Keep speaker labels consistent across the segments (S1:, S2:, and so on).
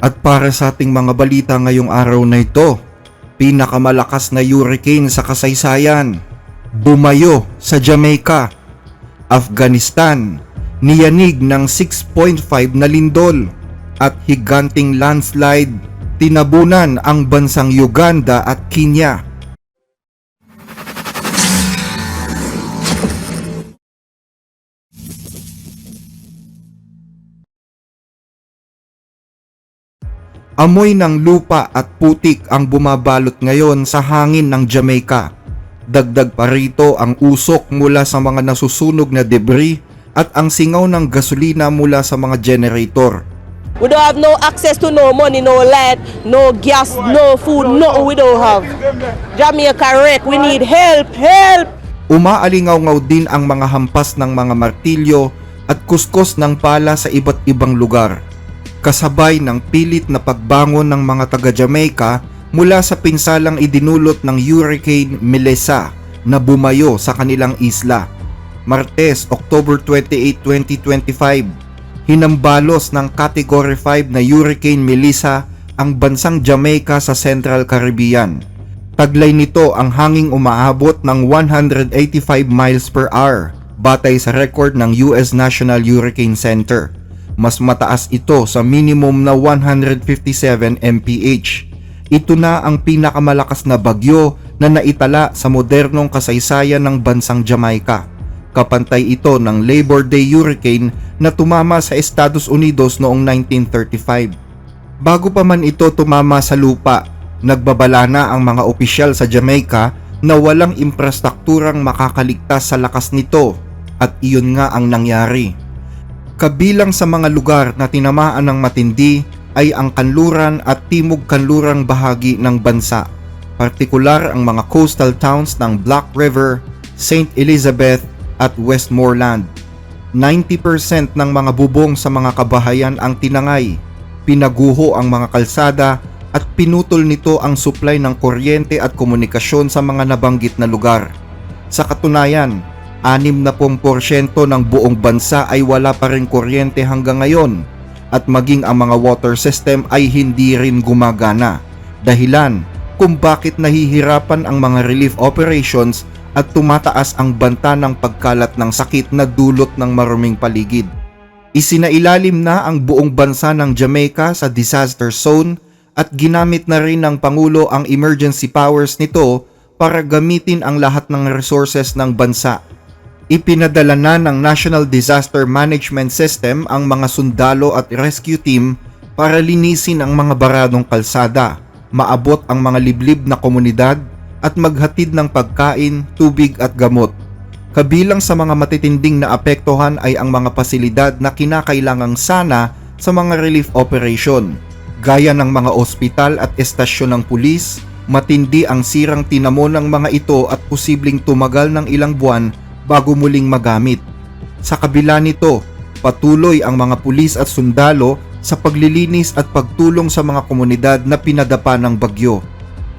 S1: At para sa ating mga balita ngayong araw na ito, pinakamalakas na hurricane sa kasaysayan, bumayo sa Jamaica, Afghanistan, niyanig ng 6.5 na lindol at higanting landslide, tinabunan ang bansang Uganda at Kenya. Amoy ng lupa at putik ang bumabalot ngayon sa hangin ng Jamaica. Dagdag pa rito ang usok mula sa mga nasusunog na debris at ang singaw ng gasolina mula sa mga generator.
S2: We don't have no access to no money, no light, no gas, no food, nothing we don't have. Jamaica wreck, we need help, help!
S1: Umaalingaw-ngaw din ang mga hampas ng mga martilyo at kuskos ng pala sa iba't ibang lugar. Kasabay ng pilit na pagbangon ng mga taga-Jamaica mula sa pinsalang idinulot ng Hurricane Melissa na bumayo sa kanilang isla. Martes, October 28, 2025, hinambalos ng Category 5 na Hurricane Melissa ang bansang Jamaica sa Central Caribbean. Taglay nito ang hanging umaabot ng 185 miles per hour batay sa record ng US National Hurricane Center. Mas mataas ito sa minimum na 157 mph. Ito na ang pinakamalakas na bagyo na naitala sa modernong kasaysayan ng bansang Jamaica. Kapantay ito ng Labor Day Hurricane na tumama sa Estados Unidos noong 1935. Bago pa man ito tumama sa lupa, nagbabala na ang mga opisyal sa Jamaica na walang infrastrukturang makakaligtas sa lakas nito at iyon nga ang nangyari. Kabilang sa mga lugar na tinamaan ng matindi ay ang kanluran at timog kanlurang bahagi ng bansa, partikular ang mga coastal towns ng Black River, St. Elizabeth at Westmoreland. 90% ng mga bubong sa mga kabahayan ang tinangay, pinaguho ang mga kalsada at pinutol nito ang supply ng kuryente at komunikasyon sa mga nabanggit na lugar. Sa katunayan, 60% ng buong bansa ay wala pa rin kuryente hanggang ngayon at maging ang mga water system ay hindi rin gumagana. Dahilan kung bakit nahihirapan ang mga relief operations at tumataas ang banta ng pagkalat ng sakit na dulot ng maruming paligid. Isinailalim na ang buong bansa ng Jamaica sa disaster zone at ginamit na rin ng Pangulo ang emergency powers nito para gamitin ang lahat ng resources ng bansa. Ipinadala na ng National Disaster Management System ang mga sundalo at rescue team para linisin ang mga baradong kalsada, maabot ang mga liblib na komunidad at maghatid ng pagkain, tubig at gamot. Kabilang sa mga matitinding na apektuhan ay ang mga pasilidad na kinakailangang sana sa mga relief operation, gaya ng mga ospital at estasyon ng pulis, matindi ang sirang tinamo ng mga ito at posibleng tumagal ng ilang buwan bago muling magamit. Sa kabila nito, patuloy ang mga pulis at sundalo sa paglilinis at pagtulong sa mga komunidad na pinadapa ng bagyo.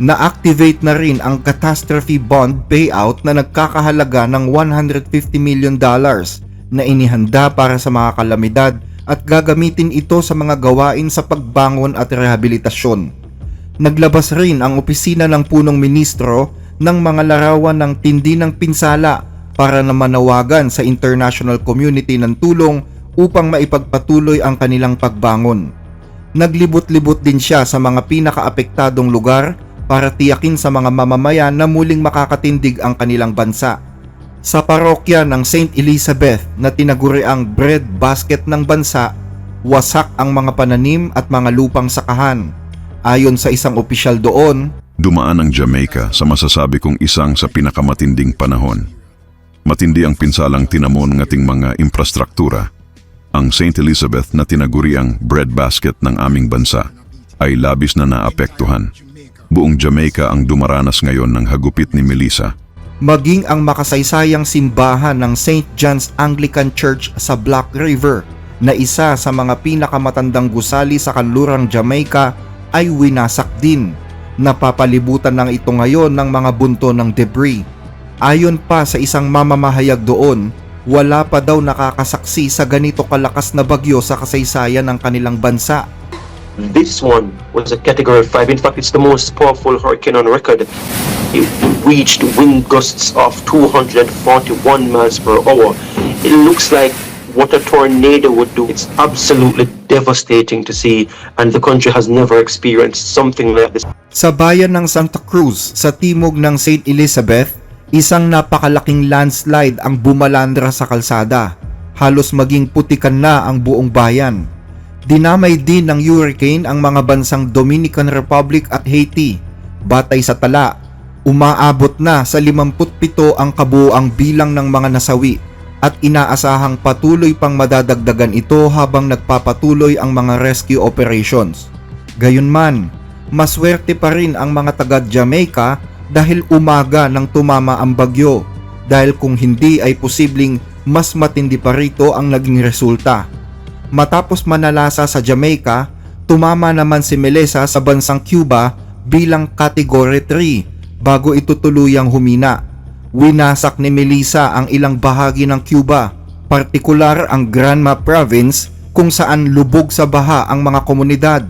S1: Na-activate na rin ang catastrophe bond payout na nagkakahalaga ng 150 million dollars na inihanda para sa mga kalamidad at gagamitin ito sa mga gawain sa pagbangon at rehabilitasyon. Naglabas rin ang opisina ng punong ministro ng mga larawan ng tindi ng pinsala para na manawagan sa international community ng tulong upang maipagpatuloy ang kanilang pagbangon. Naglibot-libot din siya sa mga pinakaapektadong lugar para tiyakin sa mga mamamayan na muling makakatindig ang kanilang bansa. Sa parokya ng St. Elizabeth na tinaguri ang bread basket ng bansa, wasak ang mga pananim at mga lupang sakahan. Ayon sa isang opisyal doon,
S3: Dumaan ang Jamaica sa masasabi kong isang sa pinakamatinding panahon. Matindi ang pinsalang tinamon ng ating mga infrastruktura. Ang St. Elizabeth na tinaguri ang breadbasket ng aming bansa ay labis na naapektuhan. Buong Jamaica ang dumaranas ngayon ng hagupit ni Melissa.
S1: maging ang makasaysayang simbahan ng St. John's Anglican Church sa Black River na isa sa mga pinakamatandang gusali sa kanlurang Jamaica ay winasak din. Napapalibutan ng ito ngayon ng mga bunto ng debris. Ayon pa sa isang mamamahayag doon, wala pa daw nakakasaksi sa ganito kalakas na bagyo sa kasaysayan ng kanilang bansa.
S4: This one was a category 5. In fact, it's the most powerful hurricane on record. It reached wind gusts of 241 miles per hour. It looks like what a tornado would do. It's absolutely devastating to see, and the country has never experienced something like this.
S1: Sa bayan ng Santa Cruz sa timog ng St. Elizabeth, isang napakalaking landslide ang bumalandra sa kalsada. Halos maging putikan na ang buong bayan. Dinamay din ng hurricane ang mga bansang Dominican Republic at Haiti. Batay sa tala, umaabot na sa 57 ang kabuang bilang ng mga nasawi at inaasahang patuloy pang madadagdagan ito habang nagpapatuloy ang mga rescue operations. Gayunman, maswerte pa rin ang mga taga Jamaica dahil umaga nang tumama ang bagyo dahil kung hindi ay posibleng mas matindi pa rito ang naging resulta. Matapos manalasa sa Jamaica, tumama naman si Melissa sa bansang Cuba bilang Category 3 bago ito tuluyang humina. Winasak ni Melissa ang ilang bahagi ng Cuba, partikular ang Granma Province kung saan lubog sa baha ang mga komunidad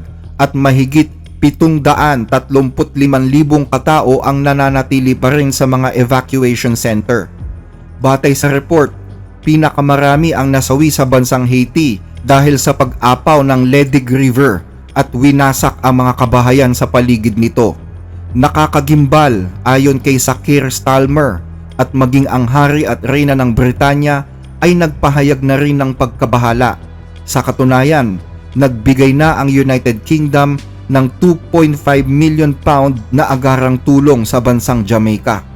S1: at mahigit 735,000 katao ang nananatili pa rin sa mga evacuation center. Batay sa report, pinakamarami ang nasawi sa bansang Haiti dahil sa pag-apaw ng Ledig River at winasak ang mga kabahayan sa paligid nito. Nakakagimbal ayon kay Sakir Stalmer at maging ang hari at reyna ng Britanya ay nagpahayag na rin ng pagkabahala. Sa katunayan, nagbigay na ang United Kingdom ng 2.5 million pound na agarang tulong sa bansang Jamaica.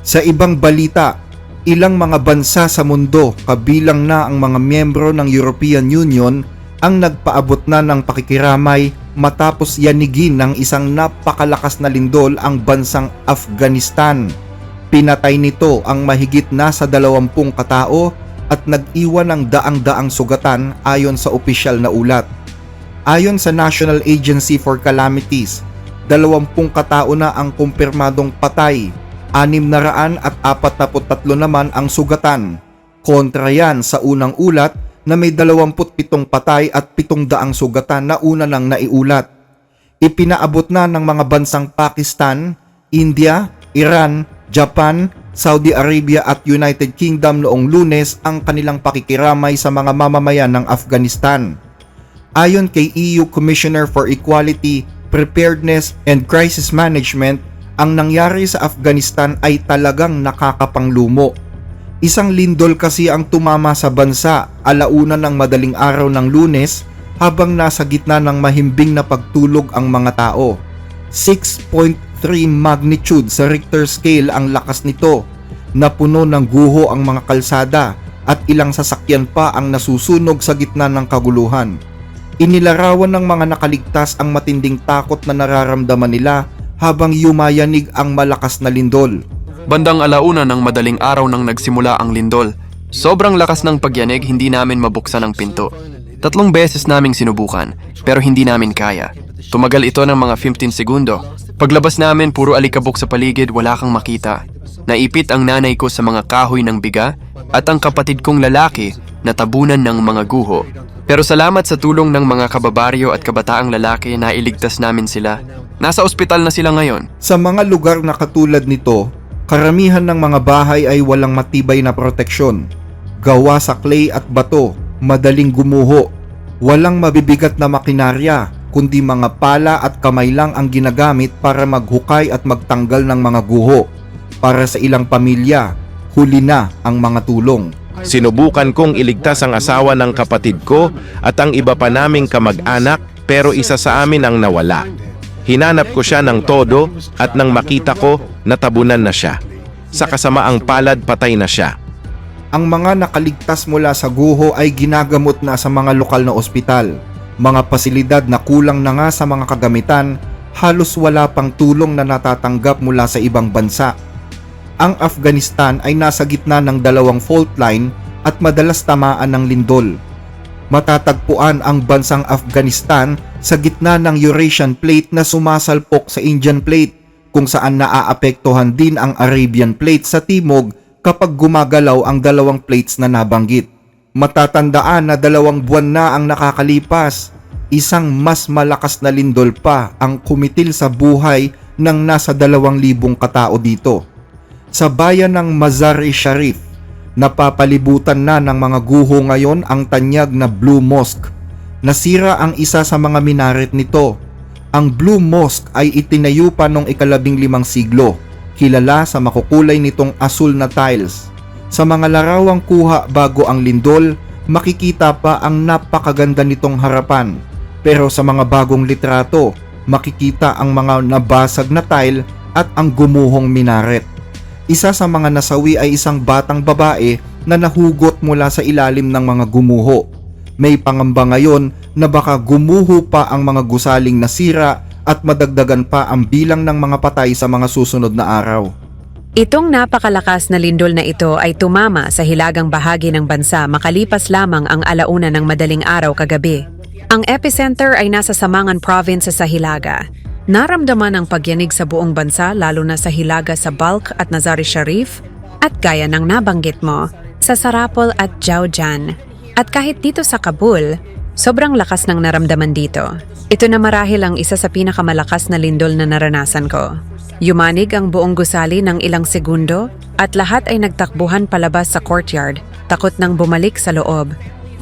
S1: Sa ibang balita, ilang mga bansa sa mundo kabilang na ang mga miyembro ng European Union ang nagpaabot na ng pakikiramay matapos yanigin ng isang napakalakas na lindol ang bansang Afghanistan. Pinatay nito ang mahigit nasa 20 katao at nag-iwan ng daang-daang sugatan ayon sa opisyal na ulat. Ayon sa National Agency for Calamities, 20 katao na ang kumpirmadong patay, 643 naman ang sugatan. Kontra yan sa unang ulat na may 27 patay at 700 sugatan na una nang naiulat. Ipinaabot na ng mga bansang Pakistan, India, Iran, Japan, Saudi Arabia at United Kingdom noong lunes ang kanilang pakikiramay sa mga mamamayan ng Afghanistan. Ayon kay EU Commissioner for Equality, Preparedness and Crisis Management, ang nangyari sa Afghanistan ay talagang nakakapanglumo. Isang lindol kasi ang tumama sa bansa alauna ng madaling araw ng lunes habang nasa gitna ng mahimbing na pagtulog ang mga tao. 6.3 magnitude sa Richter scale ang lakas nito. Napuno ng guho ang mga kalsada at ilang sasakyan pa ang nasusunog sa gitna ng kaguluhan. Inilarawan ng mga nakaligtas ang matinding takot na nararamdaman nila habang yumayanig ang malakas na lindol.
S5: Bandang alauna ng madaling araw nang nagsimula ang lindol. Sobrang lakas ng pagyanig, hindi namin mabuksan ang pinto. Tatlong beses naming sinubukan, pero hindi namin kaya. Tumagal ito ng mga 15 segundo. Paglabas namin, puro alikabok sa paligid, wala kang makita. Naipit ang nanay ko sa mga kahoy ng biga at ang kapatid kong lalaki na tabunan ng mga guho. Pero salamat sa tulong ng mga kababaryo at kabataang lalaki na iligtas namin sila. Nasa ospital na sila ngayon.
S1: Sa mga lugar na katulad nito, karamihan ng mga bahay ay walang matibay na proteksyon. Gawa sa clay at bato, madaling gumuho. Walang mabibigat na makinarya, kundi mga pala at kamay lang ang ginagamit para maghukay at magtanggal ng mga guho. Para sa ilang pamilya, huli na ang mga tulong.
S6: Sinubukan kong iligtas ang asawa ng kapatid ko at ang iba pa naming kamag-anak pero isa sa amin ang nawala. Hinanap ko siya ng todo at nang makita ko, natabunan na siya. Sa kasamaang palad, patay na siya.
S1: Ang mga nakaligtas mula sa guho ay ginagamot na sa mga lokal na ospital. Mga pasilidad na kulang na nga sa mga kagamitan, halos wala pang tulong na natatanggap mula sa ibang bansa. Ang Afghanistan ay nasa gitna ng dalawang fault line at madalas tamaan ng lindol. Matatagpuan ang bansang Afghanistan sa gitna ng Eurasian Plate na sumasalpok sa Indian Plate kung saan naaapektuhan din ang Arabian Plate sa timog kapag gumagalaw ang dalawang plates na nabanggit. Matatandaan na dalawang buwan na ang nakakalipas. Isang mas malakas na lindol pa ang kumitil sa buhay ng nasa dalawang libong katao dito. Sa bayan ng Mazar-e Sharif, napapalibutan na ng mga guho ngayon ang tanyag na Blue Mosque. Nasira ang isa sa mga minaret nito. Ang Blue Mosque ay itinayo pa noong ikalabing limang siglo, kilala sa makukulay nitong asul na tiles. Sa mga larawang kuha bago ang lindol, makikita pa ang napakaganda nitong harapan. Pero sa mga bagong litrato, makikita ang mga nabasag na tile at ang gumuhong minaret. Isa sa mga nasawi ay isang batang babae na nahugot mula sa ilalim ng mga gumuho. May pangamba ngayon na baka gumuho pa ang mga gusaling nasira at madagdagan pa ang bilang ng mga patay sa mga susunod na araw.
S7: Itong napakalakas na lindol na ito ay tumama sa hilagang bahagi ng bansa makalipas lamang ang alauna ng madaling araw kagabi. Ang epicenter ay nasa Samangan Province sa Hilaga. Naramdaman ang pagyanig sa buong bansa lalo na sa Hilaga sa Balk at Nazari Sharif at gaya ng nabanggit mo, sa Sarapol at Jaujan. At kahit dito sa Kabul, sobrang lakas ng naramdaman dito. Ito na marahil ang isa sa pinakamalakas na lindol na naranasan ko. Yumanig ang buong gusali ng ilang segundo at lahat ay nagtakbuhan palabas sa courtyard, takot nang bumalik sa loob.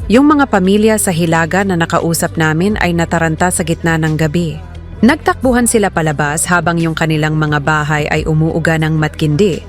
S7: Yung mga pamilya sa Hilaga na nakausap namin ay nataranta sa gitna ng gabi. Nagtakbuhan sila palabas habang yung kanilang mga bahay ay umuuga ng matkindi.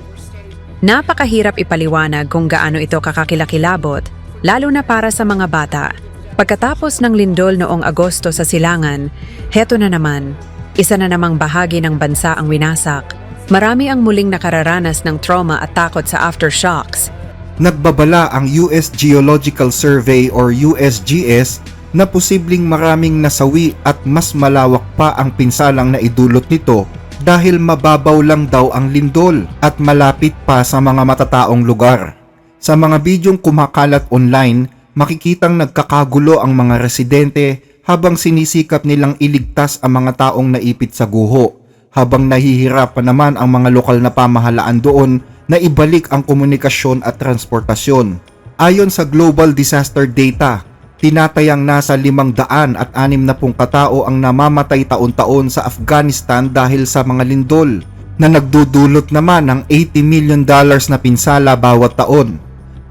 S7: Napakahirap ipaliwanag kung gaano ito kakakilakilabot, lalo na para sa mga bata. Pagkatapos ng lindol noong Agosto sa Silangan, heto na naman, isa na namang bahagi ng bansa ang winasak. Marami ang muling nakararanas ng trauma at takot sa aftershocks.
S1: Nagbabala ang US Geological Survey or USGS na posibleng maraming nasawi at mas malawak pa ang pinsalang na idulot nito dahil mababaw lang daw ang lindol at malapit pa sa mga matataong lugar. Sa mga bidyong kumakalat online, makikitang nagkakagulo ang mga residente habang sinisikap nilang iligtas ang mga taong naipit sa guho, habang nahihirapan naman ang mga lokal na pamahalaan doon na ibalik ang komunikasyon at transportasyon. Ayon sa Global Disaster Data, tinatayang nasa 500 at 60 katao ang namamatay taon-taon sa Afghanistan dahil sa mga lindol na nagdudulot naman ng 80 million dollars na pinsala bawat taon.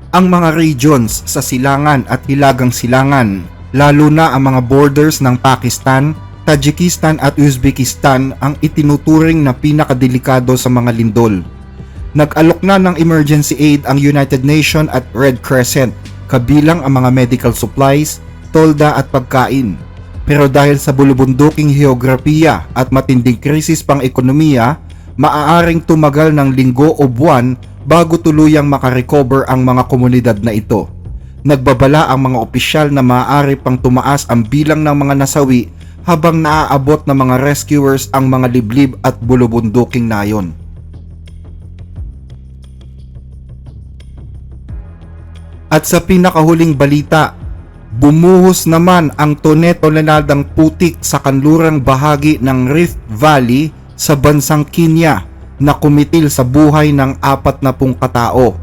S1: Ang mga regions sa silangan at hilagang silangan, lalo na ang mga borders ng Pakistan, Tajikistan at Uzbekistan ang itinuturing na pinakadelikado sa mga lindol. Nag-alok na ng emergency aid ang United Nations at Red Crescent, kabilang ang mga medical supplies, tolda at pagkain. Pero dahil sa bulubunduking heograpiya at matinding krisis pang ekonomiya, maaaring tumagal ng linggo o buwan bago tuluyang makarecover ang mga komunidad na ito. Nagbabala ang mga opisyal na maaari pang tumaas ang bilang ng mga nasawi habang naaabot ng mga rescuers ang mga liblib at bulubunduking nayon. At sa pinakahuling balita, bumuhos naman ang tone-tonenadang putik sa kanlurang bahagi ng Rift Valley sa bansang Kenya na kumitil sa buhay ng apat na pung katao.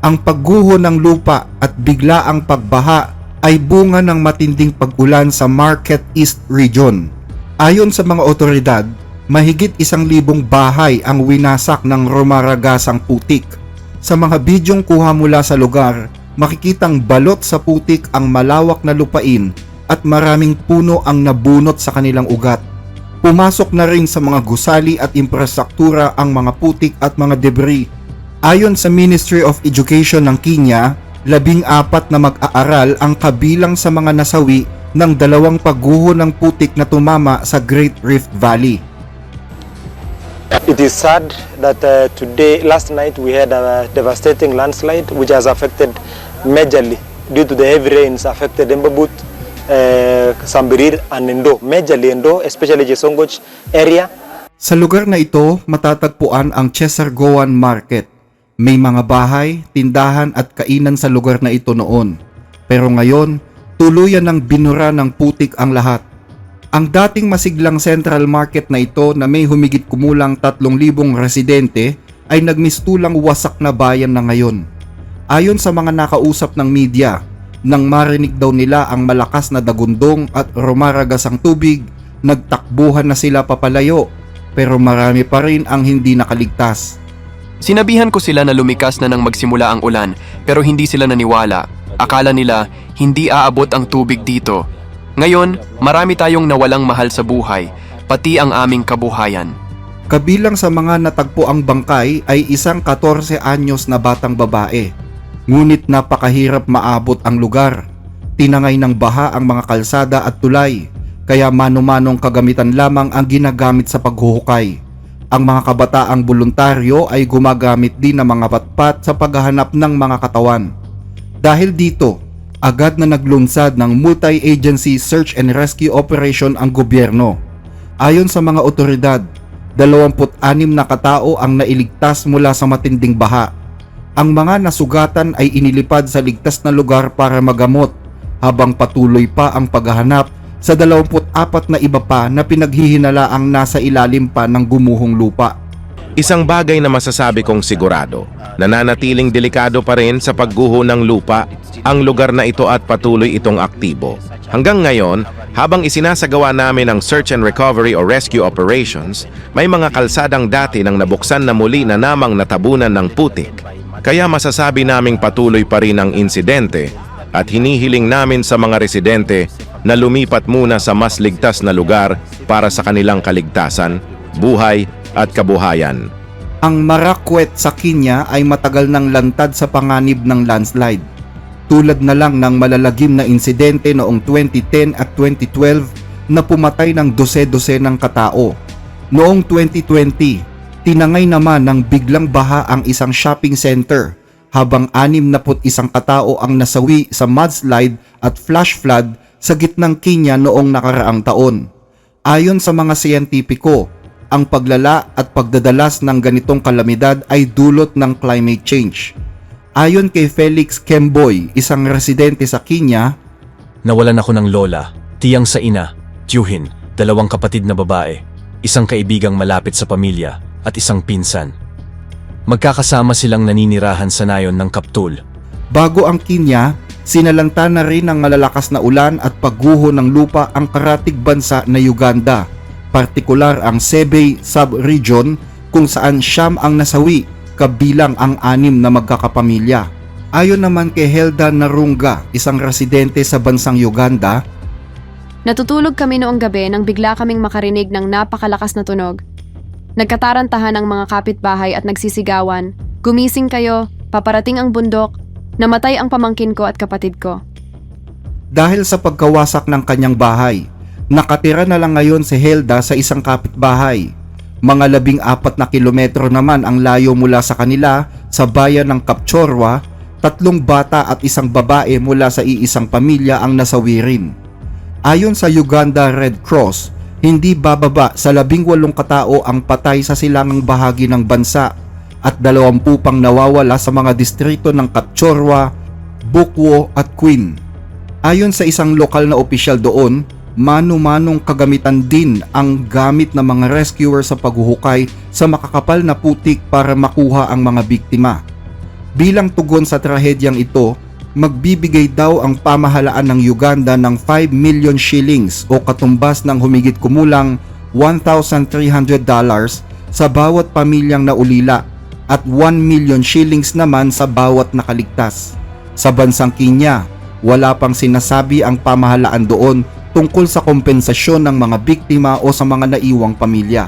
S1: Ang pagguho ng lupa at biglaang pagbaha ay bunga ng matinding pag-ulan sa Market East Region. Ayon sa mga otoridad, mahigit isang libong bahay ang winasak ng rumaragasang putik. Sa mga bidyong kuha mula sa lugar, makikitang balot sa putik ang malawak na lupain at maraming puno ang nabunot sa kanilang ugat. Pumasok na rin sa mga gusali at infrastruktura ang mga putik at mga debris. Ayon sa Ministry of Education ng Kenya, labing apat na mag-aaral ang kabilang sa mga nasawi ng dalawang pagguho ng putik na tumama sa Great Rift Valley.
S8: It is sad that uh, today, last night, we had a devastating landslide which has affected majorly due to the heavy rains affected Embabut, uh, Sambirir and Endo. Majorly Endo, especially Jesongoch area.
S1: Sa lugar na ito, matatagpuan ang Chesargoan Market. May mga bahay, tindahan at kainan sa lugar na ito noon. Pero ngayon, tuluyan ng binura ng putik ang lahat. Ang dating masiglang Central Market na ito na may humigit kumulang 3,000 residente ay nagmistulang wasak na bayan na ngayon. Ayon sa mga nakausap ng media, Nang marinig daw nila ang malakas na dagundong at rumaragas ang tubig, nagtakbuhan na sila papalayo pero marami pa rin ang hindi nakaligtas.
S5: Sinabihan ko sila na lumikas na nang magsimula ang ulan pero hindi sila naniwala. Akala nila hindi aabot ang tubig dito. Ngayon, marami tayong nawalang mahal sa buhay, pati ang aming kabuhayan.
S1: Kabilang sa mga natagpo ang bangkay ay isang 14 anyos na batang babae. Ngunit napakahirap maabot ang lugar. Tinangay ng baha ang mga kalsada at tulay, kaya mano-manong kagamitan lamang ang ginagamit sa paghuhukay. Ang mga kabataang voluntaryo ay gumagamit din ng mga patpat sa paghahanap ng mga katawan. Dahil dito, agad na naglunsad ng multi-agency search and rescue operation ang gobyerno. Ayon sa mga otoridad, 26 na katao ang nailigtas mula sa matinding baha. Ang mga nasugatan ay inilipad sa ligtas na lugar para magamot habang patuloy pa ang paghahanap sa 24 na iba pa na pinaghihinalaang nasa ilalim pa ng gumuhong lupa.
S6: Isang bagay na masasabi kong sigurado, nananatiling delikado pa rin sa pagguho ng lupa ang lugar na ito at patuloy itong aktibo. Hanggang ngayon, habang isinasagawa namin ang search and recovery o rescue operations, may mga kalsadang dati nang nabuksan na muli na namang natabunan ng putik. Kaya masasabi naming patuloy pa rin ang insidente at hinihiling namin sa mga residente na lumipat muna sa mas ligtas na lugar para sa kanilang kaligtasan, buhay at kabuhayan.
S1: Ang Marakwet sa Kenya ay matagal ng lantad sa panganib ng landslide. Tulad na lang ng malalagim na insidente noong 2010 at 2012 na pumatay ng dose-dose ng katao. Noong 2020, tinangay naman ng biglang baha ang isang shopping center habang 61 katao ang nasawi sa mudslide at flash flood sa gitnang Kenya noong nakaraang taon. Ayon sa mga siyentipiko, ang paglala at pagdadalas ng ganitong kalamidad ay dulot ng climate change. Ayon kay Felix Kemboy, isang residente sa Kenya,
S9: Nawalan ako ng lola, tiyang sa ina, tiyuhin, dalawang kapatid na babae, isang kaibigang malapit sa pamilya, at isang pinsan. Magkakasama silang naninirahan sa nayon ng Kaptul.
S1: bago ang Kenya, sinalanta na rin ng malalakas na ulan at pagguho ng lupa ang karatig bansa na Uganda, partikular ang Sebei sub-region kung saan siyam ang nasawi kabilang ang anim na magkakapamilya. Ayon naman kay Helda Narunga, isang residente sa bansang Uganda,
S10: Natutulog kami noong gabi nang bigla kaming makarinig ng napakalakas na tunog. Nagkatarantahan ang mga kapitbahay at nagsisigawan. Gumising kayo, paparating ang bundok, namatay ang pamangkin ko at kapatid ko.
S1: Dahil sa pagkawasak ng kanyang bahay, nakatira na lang ngayon si Helda sa isang kapitbahay. Mga labing apat na kilometro naman ang layo mula sa kanila sa bayan ng Kapchorwa, tatlong bata at isang babae mula sa iisang pamilya ang nasawi rin. Ayon sa Uganda Red Cross, hindi bababa sa labing walong katao ang patay sa silangang bahagi ng bansa at dalawampu pang nawawala sa mga distrito ng Kapchorwa, Bukwo at Queen. Ayon sa isang lokal na opisyal doon, mano-manong kagamitan din ang gamit ng mga rescuer sa paghuhukay sa makakapal na putik para makuha ang mga biktima. Bilang tugon sa trahedyang ito, magbibigay daw ang pamahalaan ng Uganda ng 5 million shillings o katumbas ng humigit kumulang $1,300 sa bawat pamilyang naulila at 1 million shillings naman sa bawat nakaligtas. Sa bansang Kenya, wala pang sinasabi ang pamahalaan doon tungkol sa kompensasyon ng mga biktima o sa mga naiwang pamilya.